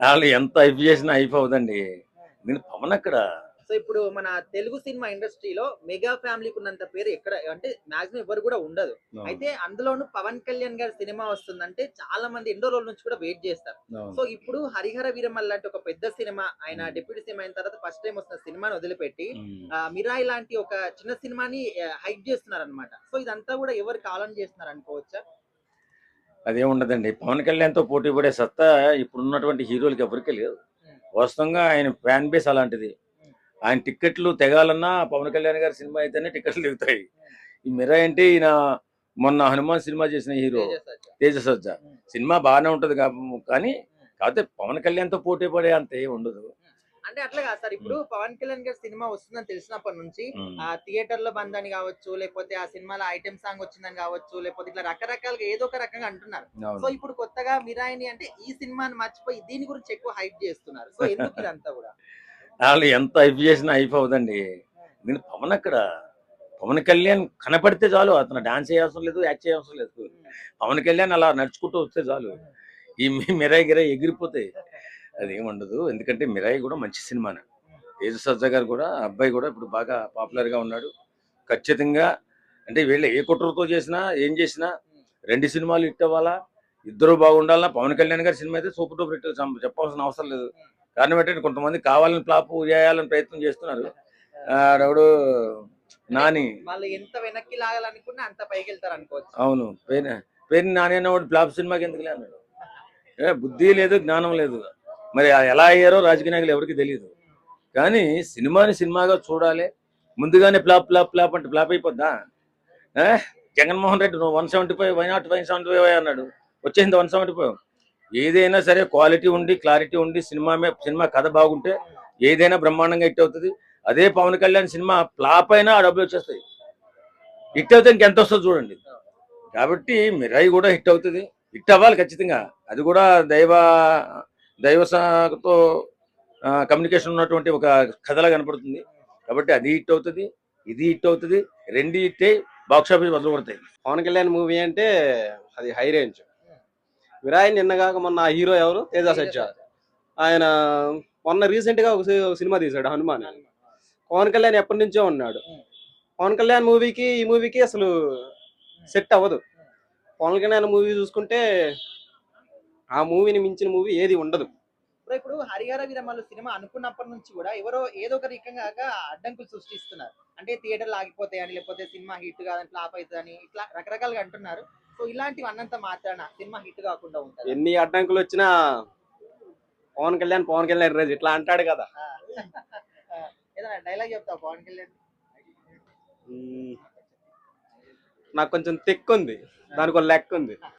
వాళ్ళు ఎంత హైప్ చేసినా హైప్ అవుదండి నేను పవన్ అక్కడ. సో ఇప్పుడు మన తెలుగు సినిమా ఇండస్ట్రీలో మెగా ఫ్యామిలీకి ఉన్నంత పేరు ఎక్కడ అంటే మాక్సిమం ఎవరు కూడా ఉండదు. అయితే అందులోనూ పవన్ కళ్యాణ్ గారి సినిమా వస్తుందంటే చాలా మంది ఎన్నో రోజుల నుంచి కూడా వెయిట్ చేస్తారు. సో ఇప్పుడు హరిహర వీరమల్ లాంటి ఒక పెద్ద సినిమా ఆయన డిప్యూటీ సీఎం అయిన తర్వాత ఫస్ట్ టైం వస్తున్న సినిమాని వదిలిపెట్టి మిరాయి లాంటి ఒక చిన్న సినిమాని హైప్ చేస్తున్నారు అనమాట సో ఇదంతా కూడా ఎవరు కాలం చేస్తున్నారు అనుకోవచ్చా అదేం ఉండదండి. పవన్ కళ్యాణ్తో పోటీ పడే సత్తా ఇప్పుడున్నటువంటి హీరోలకి ఎవరికి లేదు. వాస్తవంగా ఆయన ఫ్యాన్ బేస్ అలాంటిది. ఆయన టిక్కెట్లు తెగాలన్నా పవన్ కళ్యాణ్ గారి సినిమా అయితేనే టిక్కెట్లు దిగుతాయి ఈ మిరా అంటే ఈయన మొన్న హనుమాన్ సినిమా చేసిన హీరో తేజస్ తేజ సజ్జ సినిమా బాగానే ఉంటది కానీ కాకపోతే పవన్ కళ్యాణ్తో పోటీ పడే అంత ఉండదు. అంటే అట్లా కాదు సార్. ఇప్పుడు పవన్ కళ్యాణ్ గారి సినిమా వస్తుందని తెలిసినప్పటి నుంచి. ఆ థియేటర్లో బంద్ అని కావచ్చు లేకపోతే ఆ సినిమాలో ఐటెం సాంగ్ వచ్చిందని కావచ్చు లేకపోతే ఇట్లా రకరకాలుగా ఏదో ఒక రకంగా అంటున్నారు. సో. ఇప్పుడు కొత్తగా మిరాయిని అంటే ఈ సినిమాని మర్చిపోయి దీని గురించి ఎక్కువ హైప్ చేస్తున్నారు. సో ఎందుకు ఇదంతా కూడా? వాళ్ళు ఎంత హైప్ చేసినా హైప్ అవుదండి నేను పవన్ అక్కడ పవన్ కళ్యాణ్ కనపడితే చాలు అతను డాన్స్ చేయవసరం లేదు యాక్ట్ చేయవసరం లేదు. పవన్ కళ్యాణ్ అలా నడుచుకుంటూ వస్తే చాలు. ఈ మిరాయి గిరాయి ఎగిరిపోతాయి. అది ఏముండదు ఎందుకంటే మిరాయి కూడా మంచి సినిమానే. తేజ సజ్జా గారు కూడా అబ్బాయి కూడా ఇప్పుడు బాగా పాపులర్గా ఉన్నాడు. ఖచ్చితంగా అంటే వీళ్ళు ఏ కుట్రతో చేసినా ఏం చేసినా రెండు సినిమాలు హిట్ అవ్వాలా? ఇద్దరు బాగుండాలా పవన్ కళ్యాణ్ గారి సినిమా అయితే సూపర్ డూపర్ హిట్ చెప్పాల్సిన అవసరం లేదు. కారణం ఏంటంటే కొంతమంది కావాలని ఫ్లాప్ చేయాలని ప్రయత్నం చేస్తున్నారు. ఆ, ఎవడు నాని. ఎంత వెనక్కి లాగాలనుకున్నా అంత పైకి వెళ్తారు అనుకోవచ్చు. అవును. పేరు నాని అన్నవాడు ఫ్లాప్ సినిమాకి ఎందుకు ఏ బుద్ధి లేదు జ్ఞానం లేదు. మరి ఎలా అయ్యారో రాజకీయ నాయకులు ఎవరికి తెలియదు కానీ సినిమాని సినిమాగా చూడాలి. ముందుగానే ప్లాప్ ప్లాప్ ప్లాప్ అంటే ప్లాప్ అయిపోద్దా? జగన్మోహన్ రెడ్డి నువ్వు one seventy five why not one seventy five అన్నాడు. వచ్చేసింది వన్ సెవెంటీ ఫైవ్. ఏదైనా సరే క్వాలిటీ ఉండి క్లారిటీ ఉండి సినిమా సినిమా కథ బాగుంటే ఏదైనా బ్రహ్మాండంగా హిట్ అవుతుంది. అదే పవన్ కళ్యాణ్ సినిమా ఫ్లాప్ అయినా ఆ డబ్బులు వచ్చేస్తాయి. హిట్ అవుతే ఇంకెంత వస్తుందో చూడండి. కాబట్టి మిరాయి కూడా హిట్ అవుతుంది. హిట్ అవ్వాలి ఖచ్చితంగా. అది కూడా దైవ దైవతో కమ్యూనికేషన్ ఉన్నటువంటి ఒక కథలా కనపడుతుంది. కాబట్టి అది హిట్ అవుతుంది ఇది హిట్ అవుతుంది రెండు హిట్ అయ్యి బాక్స్ ఆఫీస్ వదలు కొడతాయి. పవన్ కళ్యాణ్ మూవీ అంటే అది హై రేంజ్. విరాయ్ నిన్నగాక మొన్న ఆ హీరో ఎవరు? తేజ సజ్జా. ఆయన మొన్న రీసెంట్గా ఒక ఒక సినిమా తీశాడు హనుమాన్. పవన్ కళ్యాణ్ ఎప్పటి నుంచో ఉన్నాడు. పవన్ కళ్యాణ్ మూవీకి ఈ మూవీకి అసలు సెట్ అవ్వదు. పవన్ కళ్యాణ్ మూవీ చూసుకుంటే ఆ మూవీని మించిన మూవీ ఏది ఉండదు. ఇప్పుడు ఇప్పుడు హరిహర వీరమల్లు సినిమా అనుకున్నప్పటి నుంచి కూడా ఎవరో ఏదో ఒక రకంగా అడ్డంకులు సృష్టిస్తున్నారు. అంటే థియేటర్లు ఆగిపోతాయని లేకపోతే సినిమా హిట్ కాదని ఫ్లాప్ అవుతుందని ఇట్లా రకరకాలుగా అంటున్నారు. సో ఇలాంటివి అన్నంత మాత్రాన సినిమా హిట్ కాకుండా ఉంటుంది. ఎన్ని అడ్డంకులు వచ్చినా పవన్ కళ్యాణ్ పవన్ కళ్యాణ్ రేజ్ ఇట్లా అంటాడు కదా. ఏదైనా డైలాగ్ చెప్తావు పవన్ కళ్యాణ్. నాకు కొంచెం తెక్కు ఉంది. దానికి ఒక లెక్క ఉంది.